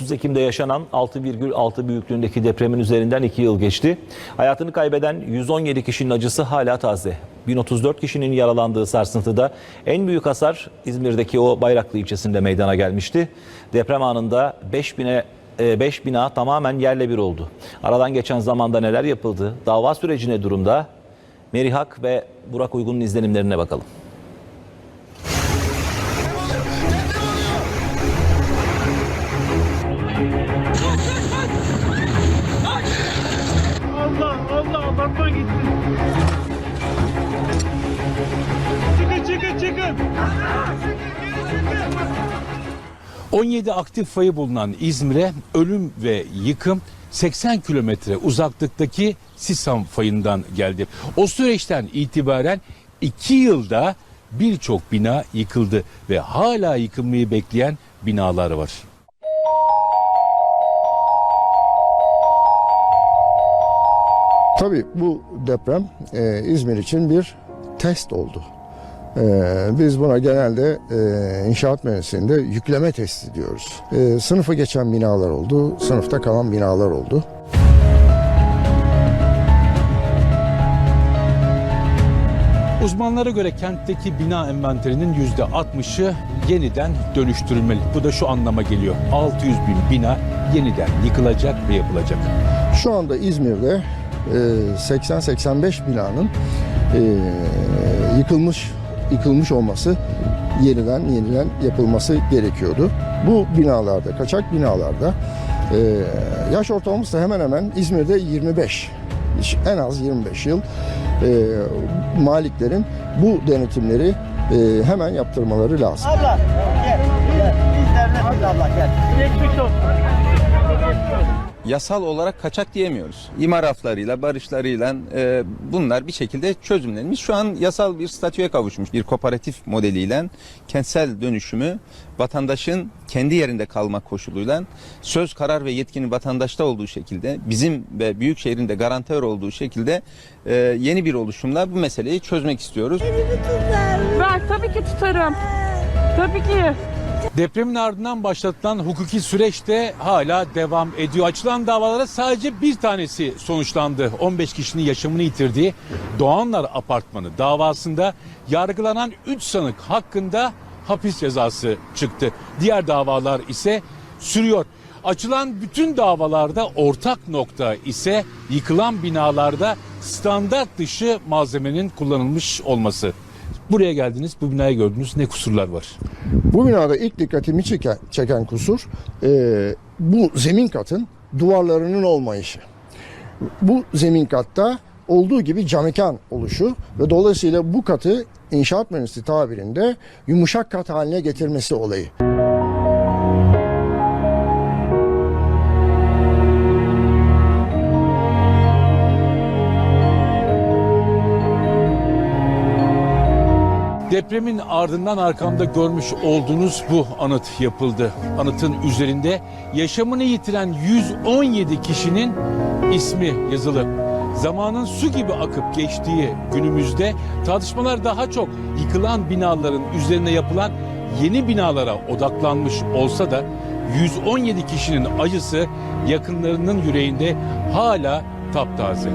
30 Ekim'de yaşanan 6,6 büyüklüğündeki depremin üzerinden 2 yıl geçti. Hayatını kaybeden 117 kişinin acısı hala taze. 1034 kişinin yaralandığı sarsıntıda en büyük hasar İzmir'deki o Bayraklı ilçesinde meydana gelmişti. Deprem anında 5000'e 5 bina tamamen yerle bir oldu. Aradan geçen zamanda neler yapıldı? Dava süreci ne durumda? Merihak ve Burak Uygun'un izlenimlerine bakalım. Allah Allah apartman gitti. Çıkın çıkın çıkın. 17 aktif fayı bulunan İzmir'e ölüm ve yıkım 80 kilometre uzaklıktaki Sisam fayından geldi. O süreçten itibaren 2 yılda birçok bina yıkıldı ve hala yıkılmayı bekleyen binalar var. Tabii bu deprem e, İzmir için bir test oldu. E, biz buna genelde e, inşaat mühendisliğinde yükleme testi diyoruz. E, sınıfı geçen binalar oldu, sınıfta kalan binalar oldu. Uzmanlara göre kentteki bina envanterinin yüzde yeniden dönüştürülmeli. Bu da şu anlama geliyor. 600 bin bina yeniden yıkılacak ve yapılacak. Şu anda İzmir'de 80-85 binanın e, yıkılmış yıkılmış olması yeniden yeniden yapılması gerekiyordu. Bu binalarda, kaçak binalarda e, yaş ortalamamız da hemen hemen İzmir'de 25. En az 25 yıl. E, maliklerin bu denetimleri e, hemen yaptırmaları lazım. Abla gel gel. Biz devletiz abla gel. Geçmiş olsun. Yasal olarak kaçak diyemiyoruz. İmar raflarıyla, barışlarıyla e, bunlar bir şekilde çözümlenmiş. Şu an yasal bir statüye kavuşmuş. Bir kooperatif modeliyle kentsel dönüşümü vatandaşın kendi yerinde kalmak koşuluyla söz, karar ve yetkinin vatandaşta olduğu şekilde bizim ve büyük şehrin de garantör olduğu şekilde e, yeni bir oluşumla bu meseleyi çözmek istiyoruz. Ver tabii ki tutarım. Tabii ki. Depremin ardından başlatılan hukuki süreç de hala devam ediyor. Açılan davalara sadece bir tanesi sonuçlandı. 15 kişinin yaşamını yitirdiği Doğanlar Apartmanı davasında yargılanan 3 sanık hakkında hapis cezası çıktı. Diğer davalar ise sürüyor. Açılan bütün davalarda ortak nokta ise yıkılan binalarda standart dışı malzemenin kullanılmış olması. Buraya geldiniz, bu binayı gördünüz. Ne kusurlar var? Bu binada ilk dikkatimi çeken, çeken kusur e, bu zemin katın duvarlarının olmayışı. Bu zemin katta olduğu gibi camekan oluşu ve dolayısıyla bu katı inşaat mühendisliği tabirinde yumuşak kat haline getirmesi olayı. Depremin ardından arkamda görmüş olduğunuz bu anıt yapıldı. Anıtın üzerinde yaşamını yitiren 117 kişinin ismi yazılı. Zamanın su gibi akıp geçtiği günümüzde tartışmalar daha çok yıkılan binaların üzerine yapılan yeni binalara odaklanmış olsa da 117 kişinin acısı yakınlarının yüreğinde hala taptaze.